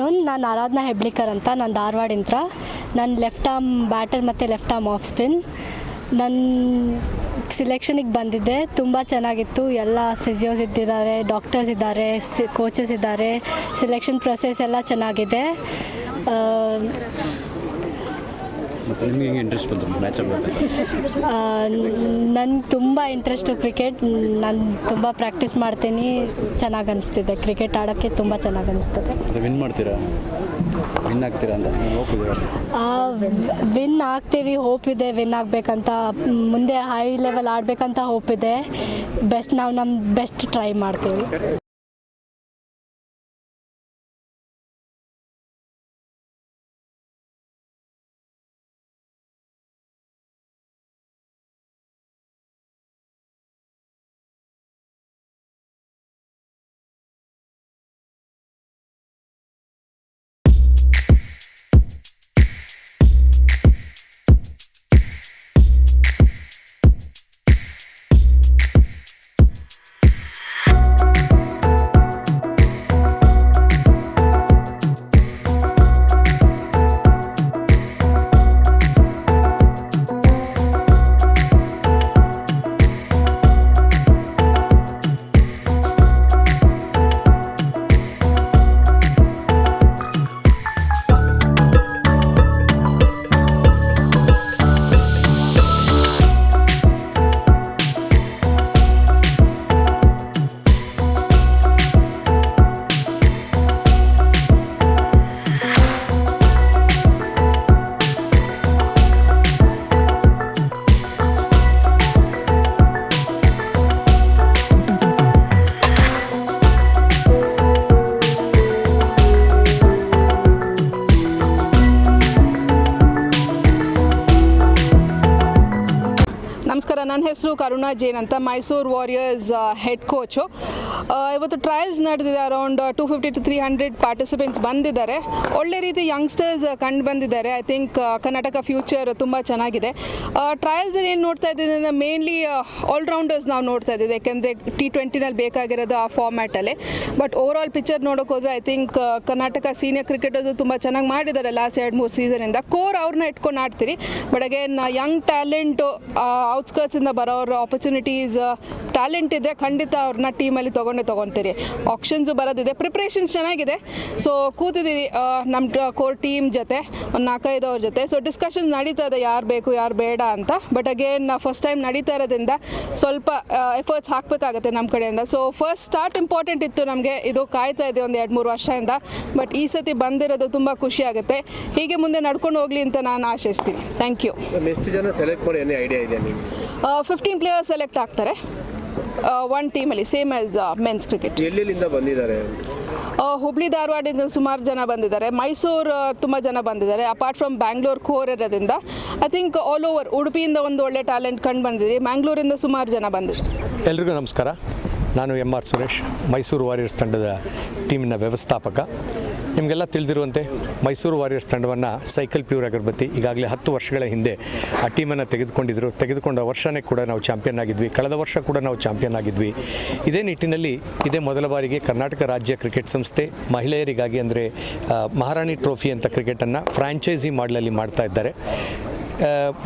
ನಾನು ನಾನು ಆರಾಧನಾ ಹೆಬ್ಳಿಕರ್ ಅಂತ, ನಾನು ಧಾರವಾಡಿಂತ್ರ ನಾನು ಲೆಫ್ಟ್ ಆರ್ಮ್ ಬ್ಯಾಟರ್ ಮತ್ತು ಲೆಫ್ಟ್ ಆರ್ಮ್ ಆಫ್ ಸ್ಪಿನ್ ನನ್ನ ಸಿಲೆಕ್ಷನಿಗೆ ಬಂದಿದ್ದೆ. ತುಂಬ ಚೆನ್ನಾಗಿತ್ತು. ಎಲ್ಲ ಫಿಸಿಯೋಸ್ ಇದ್ದಿದ್ದಾರೆ ಡಾಕ್ಟರ್ಸ್ ಇದ್ದಾರೆ ಕೋಚಸ್ ಇದ್ದಾರೆ. ಸಿಲೆಕ್ಷನ್ ಪ್ರೊಸೆಸ್ ಎಲ್ಲ ಚೆನ್ನಾಗಿದೆ. ಮತ್ತು ನಿಮಗೆ ಹೆಂಗೆ ಇಂಟ್ರೆಸ್ಟ್ ಬಂತು? ಮ್ಯಾಚ್ ಆಡಬೇಕು ನನ್ಗೆ ತುಂಬ ಇಂಟ್ರೆಸ್ಟು ಕ್ರಿಕೆಟ್ ನಾನು ತುಂಬ ಪ್ರಾಕ್ಟೀಸ್ ಮಾಡ್ತೀನಿ. ಚೆನ್ನಾಗಿ ಅನಿಸ್ತಿದೆ. ಕ್ರಿಕೆಟ್ ಆಡೋಕ್ಕೆ ತುಂಬ ಚೆನ್ನಾಗಿ ಅನಿಸ್ತದೆ. ವಿನ್ ಮಾಡ್ತೀರಾ? ವಿನ್ ಆಗ್ತೀರಾ ಅಂತ? ವಿನ್ ಆಗ್ತೀವಿ ಹೋಪ್ ಇದೆ. ವಿನ್ ಆಗಬೇಕಂತ ಮುಂದೆ ಹೈ ಲೆವೆಲ್ ಆಡಬೇಕಂತ ಹೋಪ್ ಇದೆ. ಬೆಸ್ಟ್ ನಾವು ನಮ್ಮ ಬೆಸ್ಟ್ ಟ್ರೈ ಮಾಡ್ತೀವಿ. ನಮಸ್ಕಾರ ನನ್ನ ಹೆಸರು ಕರುಣಾ ಜೈನ್ ಅಂತ, ಮೈಸೂರು ವಾರಿಯರ್ಸ್ ಹೆಡ್ ಕೋಚು ಇವತ್ತು ಟ್ರಯಲ್ಸ್ ನಡೆದಿದೆ around two fifty to three hundred participants ಬಂದಿದ್ದಾರೆ. ಒಳ್ಳೆ ರೀತಿ ಯಂಗ್ಸ್ಟರ್ಸ್ ಕಂಡು ಬಂದಿದ್ದಾರೆ. ಐ ಥಿಂಕ್ ಕರ್ನಾಟಕ ಫ್ಯೂಚರ್ ತುಂಬ ಚೆನ್ನಾಗಿದೆ. ಟ್ರಯಲ್ಸ್ ಏನು ನೋಡ್ತಾ ಇದ್ದೀನಿ ಅಂದರೆ ಮೇನ್ಲಿ ಆಲ್ರೌಂಡರ್ಸ್ ನಾವು ನೋಡ್ತಾ ಇದ್ದೀವಿ. ಯಾಕೆಂದರೆ ಟಿ ಟ್ವೆಂಟಿನಲ್ಲಿ ಬೇಕಾಗಿರೋದು ಆ ಫಾರ್ಮ್ಯಾಟಲ್ಲಿ ಬಟ್ ಓವರ್ ಆಲ್ ಪಿಕ್ಚರ್ ನೋಡೋಕೆ ಹೋದರೆ I think Karnataka senior cricketers ತುಂಬ ಚೆನ್ನಾಗಿ ಮಾಡಿದ್ದಾರೆ ಲಾಸ್ಟ್ ಎರಡು ಮೂರು ಸೀಸನಿಂದ ಕೋರ್ ಅವ್ರನ್ನ ಇಟ್ಕೊಂಡು ಆಡ್ತೀರಿ. ಬಟ್ ಅಗೇನ್ ಯಂಗ್ ಟ್ಯಾಲೆಂಟು ಔಟ್ಸ್ಕರ್ಟ್ಸಿಂದ ಬರೋರು ಆಪರ್ಚುನಿಟೀಸ್ ಟ್ಯಾಲೆಂಟ್ ಇದೆ, ಖಂಡಿತ ಅವ್ರನ್ನ ಟೀಮಲ್ಲಿ ತೊಗೊಂಡೇ ತೊಗೊತೀರಿ. ಆಪ್ಷನ್ಸು ಬರೋದಿದೆ ಪ್ರಿಪ್ರೇಷನ್ಸ್ ಚೆನ್ನಾಗಿದೆ. ಸೊ ಕೂತಿದ್ದೀರಿ ನಮ್ಮ ಕೋರ್ ಟೀಮ್ ಜೊತೆ, ಒಂದು ನಾಲ್ಕೈದು ಅವ್ರ ಜೊತೆ. ಸೊ ಡಿಸ್ಕಷನ್ಸ್ ನಡೀತಾ ಇದೆ, ಯಾರು ಬೇಕು, ಯಾರು ಬೇಡ ಅಂತ. ಬಟ್ ಅಗೇನ್ ಫಸ್ಟ್ ಟೈಮ್ ನಡೀತಾ ಇರೋದ್ರಿಂದ ಸ್ವಲ್ಪ ಎಫರ್ಟ್ಸ್ ಹಾಕಬೇಕಾಗತ್ತೆ ನಮ್ಮ ಕಡೆಯಿಂದ. ಸೊ ಫಸ್ಟ್ ಸ್ಟಾರ್ಟ್ ಇಂಪಾರ್ಟೆಂಟ್ ಇತ್ತು ನಮಗೆ. ಇದು ಕಾಯ್ತಾ ಇದೆ ಒಂದು ಎರಡು, ಮೂರು ವರ್ಷದಿಂದ. ಬಟ್ ಈ ಸತಿ ಬಂದಿರೋದು ತುಂಬ ಖುಷಿ ಆಗುತ್ತೆ. ಹೀಗೆ ಮುಂದೆ ನಡ್ಕೊಂಡು ಹೋಗಲಿ ಅಂತ ನಾನು ಆಶಿಸ್ತೀನಿ. ಥ್ಯಾಂಕ್ ಯು ಎಷ್ಟು ಜನ ಸೆಲೆಕ್ಟ್ ಮಾಡಿ ಐಡಿಯಾ ಇದೆ ಫಿಫ್ಟೀನ್ ಪ್ಲೇಯರ್ಸ್ ಸೆಲೆಕ್ಟ್ ಆಗ್ತಾರೆ. ಒನ್ ಟೀಮಲ್ಲಿ ಸೇಮ್ ಆ್ಯಸ್ ಮೆನ್ಸ್ ಕ್ರಿಕೆಟ್ ಎಲ್ಲೆಲ್ಲಿಂದ ಬಂದಿದ್ದಾರೆ? ಹುಬ್ಳಿ ಧಾರವಾಡಿಂದ ಸುಮಾರು ಜನ ಬಂದಿದ್ದಾರೆ. ಮೈಸೂರು ತುಂಬ ಜನ ಬಂದಿದ್ದಾರೆ. ಅಪಾರ್ಟ್ ಫ್ರಮ್ ಬ್ಯಾಂಗ್ಳೂರ್ ಕೋರ್ ಇರೋದ್ರಿಂದ ಐ ಥಿಂಕ್ ಆಲ್ ಓವರ್ ಉಡುಪಿಯಿಂದ ಒಂದು ಒಳ್ಳೆ ಟ್ಯಾಲೆಂಟ್ ಕಂಡು ಬಂದಿದೆ. ಮ್ಯಾಂಗ್ಳೂರಿಂದ ಸುಮಾರು ಜನ ಬಂದಿದ್ದಾರೆ ಎಲ್ರಿಗೂ ನಮಸ್ಕಾರ. ನಾನು M R Suresh Mysuru Warriors ತಂಡದ ಟೀಮಿನ ವ್ಯವಸ್ಥಾಪಕ. ನಿಮಗೆಲ್ಲ ತಿಳಿದಿರುವಂತೆ ಮೈಸೂರು ವಾರಿಯರ್ಸ್ ತಂಡವನ್ನು ಸೈಕಲ್ ಪ್ಯೂರ್ ಅಗರಬತ್ತಿ ಈಗಾಗಲೇ ಹತ್ತು ವರ್ಷಗಳ ಹಿಂದೆ ಆ ಟೀಮನ್ನು ತೆಗೆದುಕೊಂಡಿದ್ದರು ತೆಗೆದುಕೊಂಡ ವರ್ಷನೇ ಕೂಡ ನಾವು ಚಾಂಪಿಯನ್ ಆಗಿದ್ವಿ. ಕಳೆದ ವರ್ಷ ಕೂಡ ನಾವು ಚಾಂಪಿಯನ್ ಆಗಿದ್ವಿ. ಇದೇ ನಿಟ್ಟಿನಲ್ಲಿ ಇದೇ ಮೊದಲ ಬಾರಿಗೆ ಕರ್ನಾಟಕ ರಾಜ್ಯ ಕ್ರಿಕೆಟ್ ಸಂಸ್ಥೆ ಮಹಿಳೆಯರಿಗಾಗಿ ಅಂದರೆ ಮಹಾರಾಣಿ ಟ್ರೋಫಿ ಅಂತ ಕ್ರಿಕೆಟನ್ನು ಫ್ರಾಂಚೈಸಿ ಮಾಡಲಲ್ಲಿ ಮಾಡ್ತಾ ಇದ್ದಾರೆ.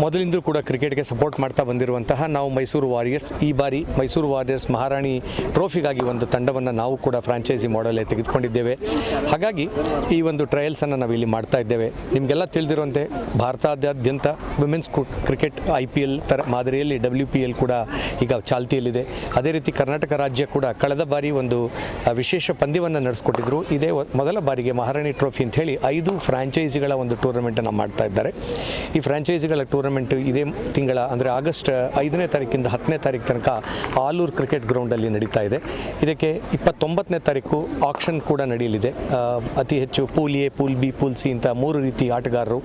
ಮೊದಲಿಂದಲೂ ಕೂಡ ಕ್ರಿಕೆಟ್ಗೆ ಸಪೋರ್ಟ್ ಮಾಡ್ತಾ ಬಂದಿರುವಂತಹ ನಾವು ಮೈಸೂರು ವಾರಿಯರ್ಸ್, ಈ ಬಾರಿ ಮೈಸೂರು ವಾರಿಯರ್ಸ್ ಮಹಾರಾಣಿ ಟ್ರೋಫಿಗಾಗಿ ಒಂದು ತಂಡವನ್ನು ನಾವು ಕೂಡ ಫ್ರಾಂಚೈಸಿ ಮಾಡಲೇ ತೆಗೆದುಕೊಂಡಿದ್ದೇವೆ. ಹಾಗಾಗಿ ಈ ಒಂದು ಟ್ರಯಲ್ಸನ್ನು ನಾವು ಇಲ್ಲಿ ಮಾಡ್ತಾ ಇದ್ದೇವೆ. ನಿಮಗೆಲ್ಲ ತಿಳಿದಿರುವಂತೆ ಭಾರತದಾದ್ಯಂತ women's cricket I P L ಥರ ಮಾದರಿಯಲ್ಲಿ ಡಬ್ಲ್ಯೂ ಪಿ ಎಲ್ ಕೂಡ ಈಗ ಚಾಲ್ತಿಯಲ್ಲಿದೆ. ಅದೇ ರೀತಿ ಕರ್ನಾಟಕ ರಾಜ್ಯ ಕೂಡ ಕಳೆದ ಬಾರಿ ಒಂದು ವಿಶೇಷ ಪಂದ್ಯವನ್ನು ನಡೆಸ್ಕೊಟ್ಟಿದ್ರು. ಇದೇ ಮೊದಲ ಬಾರಿಗೆ ಮಹಾರಾಣಿ ಟ್ರೋಫಿ ಅಂತ ಹೇಳಿ ಐದು ಫ್ರಾಂಚೈಸಿಗಳ ಒಂದು ಟೂರ್ನಮೆಂಟನ್ನು ಮಾಡ್ತಾ ಇದ್ದಾರೆ. ಈ ಫ್ರಾಂಚೈಸಿಗಳ ಟೂರ್ನಮೆಂಟ್ ಇದೇ ತಿಂಗಳ, ಅಂದರೆ ಆಗಸ್ಟ್ ಐದನೇ ತಾರೀಕಿಂದ ಹತ್ತನೇ ತಾರೀಕು ತನಕ ಆಲೂರು ಕ್ರಿಕೆಟ್ ಗ್ರೌಂಡಲ್ಲಿ ನಡೀತಾ ಇದೆ. ಇದಕ್ಕೆ ಇಪ್ಪತ್ತೊಂಬತ್ತನೇ ತಾರೀಕು ಆಕ್ಷನ್ ಕೂಡ ನಡೆಯಲಿದೆ. ಅತಿ ಹೆಚ್ಚು pool A, pool B, pool C ಅಂತ ಮೂರು ರೀತಿ ಆಟಗಾರರು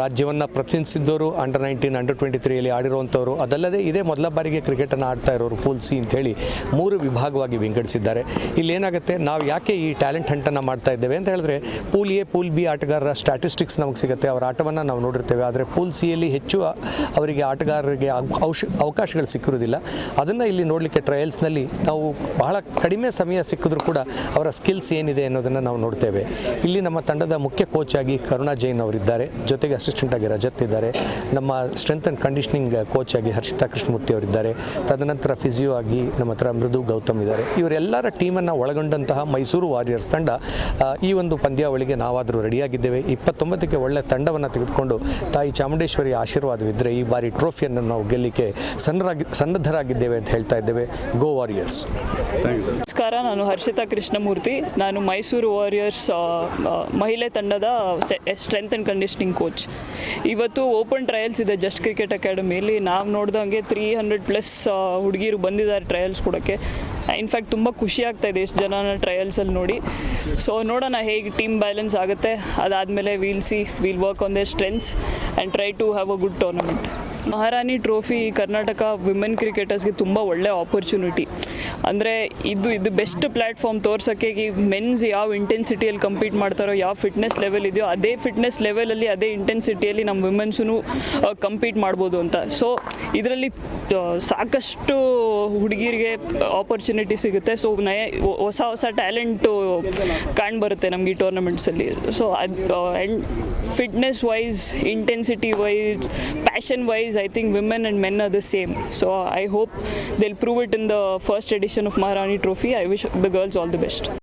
ರಾಜ್ಯವನ್ನು ಪ್ರತಿನಿಧಿಸಿದ್ದವರು ಅಂಡರ್ ನೈನ್ಟೀನ್ ಅಂಡರ್ ಟ್ವೆಂಟಿ ತ್ರೀಯಲ್ಲಿ ಆಡಿರುವಂಥವ್ರು. ಅದಲ್ಲದೆ ಇದೇ ಮೊದಲ ಬಾರಿಗೆ ಕ್ರಿಕೆಟನ್ನು ಆಡ್ತಾ ಇರೋರು ಪೂಲ್ ಸಿ ಅಂತೇಳಿ ಮೂರು ವಿಭಾಗವಾಗಿ ವಿಂಗಡಿಸಿದ್ದಾರೆ. ಇಲ್ಲಿ ಏನಾಗುತ್ತೆ, ನಾವು ಯಾಕೆ ಈ ಟ್ಯಾಲೆಂಟ್ ಹಂಟನ್ನು ಮಾಡ್ತಾ ಇದ್ದೇವೆ ಅಂತ ಹೇಳಿದ್ರೆ, ಪೂಲ್ ಎ, ಪೂಲ್ ಬಿ ಆಟಗಾರರ ಸ್ಟ್ಯಾಟಿಸ್ಟಿಕ್ಸ್ ನಮಗೆ ಸಿಗುತ್ತೆ. ಅವರ ಆಟವನ್ನು ನಾವು ನೋಡಿರ್ತೇವೆ. ಆದರೆ ಪೂಲ್ ಸಿಯಲ್ಲಿ ಹೆಚ್ಚು ಅವರಿಗೆ ಆಟಗಾರರಿಗೆ ಅವಕಾಶಗಳು ಸಿಕ್ಕಿರೋದಿಲ್ಲ ಅದನ್ನು ಇಲ್ಲಿ ನೋಡಲಿಕ್ಕೆ ಟ್ರಯಲ್ಸ್ನಲ್ಲಿ ನಾವು ಬಹಳ ಕಡಿಮೆ ಸಮಯ ಸಿಕ್ಕಿದ್ರೂ ಕೂಡ ಅವರ ಸ್ಕಿಲ್ಸ್ ಏನಿದೆ ಅನ್ನೋದನ್ನು ನಾವು ನೋಡ್ತೇವೆ. ಇಲ್ಲಿ ನಮ್ಮ ತಂಡದ ಮುಖ್ಯ ಕೋಚ್ ಆಗಿ ಕರುಣಾ ಜೈನ್ ಅವರಿದ್ದಾರೆ. ಜೊತೆಗೆ ಅಸಿಸ್ಟೆಂಟ್ ಆಗಿ ರಜತ್ ಇದ್ದಾರೆ. ನಮ್ಮ ಸ್ಟ್ರೆಂತ್ ಆ್ಯಂಡ್ ಕಂಡೀಷನಿಂಗ್ ಕೋಚ್ ಆಗಿ ಹರ್ಷಿತಾ ಕೃಷ್ಣಮೂರ್ತಿ ಅವರಿದ್ದಾರೆ. ತದನಂತರ ಫಿಸಿಯೋ ಆಗಿ ನಮ್ಮ ಹತ್ರ ಮೃದು ಗೌತಮ್ ಇದ್ದಾರೆ. ಇವರೆಲ್ಲರ ಟೀಮನ್ನು ಒಳಗೊಂಡಂತಹ ಮೈಸೂರು ವಾರಿಯರ್ಸ್ ತಂಡ ಈ ಒಂದು ಪಂದ್ಯಾವಳಿಗೆ ನಾವಾದರೂ ರೆಡಿಯಾಗಿದ್ದೇವೆ ಇಪ್ಪತ್ತೊಂಬತ್ತಕ್ಕೆ ಒಳ್ಳೆ ತಂಡವನ್ನು ತೆಗೆದುಕೊಂಡು ತಾಯಿ ಚಾಮುಂಡೇಶ್ವರಿ ಆಶೀರ್ವಾದವಿದ್ದರೆ ಈ ಬಾರಿ ಟ್ರೋಫಿಯನ್ನು ನಾವು ಗೆಲ್ಲಿಕ್ಕೆ ಸನ್ನರಾಗಿ ಸನ್ನದ್ಧರಾಗಿದ್ದೇವೆ ಅಂತ ಹೇಳ್ತಾ ಇದ್ದೇವೆ. ಗೋ ವಾರಿಯರ್ಸ್ ನಮಸ್ಕಾರ, ನಾನು ಹರ್ಷಿತಾ ಕೃಷ್ಣಮೂರ್ತಿ. ನಾನು ಮೈಸೂರು ವಾರಿಯರ್ಸ್ ಮಹಿಳೆ ತಂಡದ ಸ್ಟ್ರೆಂತ್ ಆ್ಯಂಡ್ ಕಂಡೀಷನಿಂಗ್ ಕೋಚ್ ಇವತ್ತು ಓಪನ್ ಟ್ರಯಲ್ಸ್ ಇದೆ ಜಸ್ಟ್ ಕ್ರಿಕೆಟ್ ಅಕಾಡೆಮಿಯಲ್ಲಿ ನಾವು ನೋಡ್ದಂಗೆ ತ್ರೀ ಹಂಡ್ರೆಡ್ ಪ್ಲಸ್ ಹುಡುಗಿರು ಬಂದಿದ್ದಾರೆ ಟ್ರಯಲ್ಸ್ ಕೊಡೋಕ್ಕೆ. ಇನ್ಫ್ಯಾಕ್ಟ್ ತುಂಬ ಖುಷಿ ಆಗ್ತಾ ಇದೆ ಎಷ್ಟು ಜನನ ಟ್ರಯಲ್ಸಲ್ಲಿ ನೋಡಿ. ಸೊ ನೋಡೋಣ ಹೇಗೆ ಟೀಮ್ ಬ್ಯಾಲೆನ್ಸ್ ಆಗುತ್ತೆ. ಅದಾದಮೇಲೆ we'll see we'll work on their strengths and try to have a good tournament Maharani trophy Karnataka women ಕ್ರಿಕೆಟರ್ಸ್ಗೆ ತುಂಬ ಒಳ್ಳೆ ಆಪರ್ಚುನಿಟಿ ಅಂದರೆ ಇದು ಇದು ಬೆಸ್ಟ್ ಪ್ಲ್ಯಾಟ್ಫಾರ್ಮ್ ತೋರ್ಸೋಕ್ಕೆ ಈ ಮೆನ್ಸ್ ಯಾವ ಇಂಟೆನ್ಸಿಟಿಯಲ್ಲಿ ಕಂಪೀಟ್ ಮಾಡ್ತಾರೋ, ಯಾವ ಫಿಟ್ನೆಸ್ ಲೆವೆಲ್ ಇದೆಯೋ, ಅದೇ ಫಿಟ್ನೆಸ್ ಲೆವೆಲಲ್ಲಿ ಅದೇ ಇಂಟೆನ್ಸಿಟಿಯಲ್ಲಿ ನಮ್ಮ ವಿಮೆನ್ಸೂ ಕಂಪೀಟ್ ಮಾಡ್ಬೋದು ಅಂತ. ಸೊ ಇದರಲ್ಲಿ ಸಾಕಷ್ಟು ಹುಡುಗಿರಿಗೆ ಆಪರ್ಚುನಿಟಿ ಸಿಗುತ್ತೆ. ಸೊ ನಯ ಹೊಸ ಹೊಸ ಟ್ಯಾಲೆಂಟು ಕಾಣ್ಬರುತ್ತೆ ನಮಗೆ ಈ ಟೂರ್ನಮೆಂಟ್ಸಲ್ಲಿ ಸೊ ಅದು and fitness wise intensity wise passion wise I think women and men are the same. So I hope they'll prove it in the first edition of Maharani Trophy. I wish the girls all the best.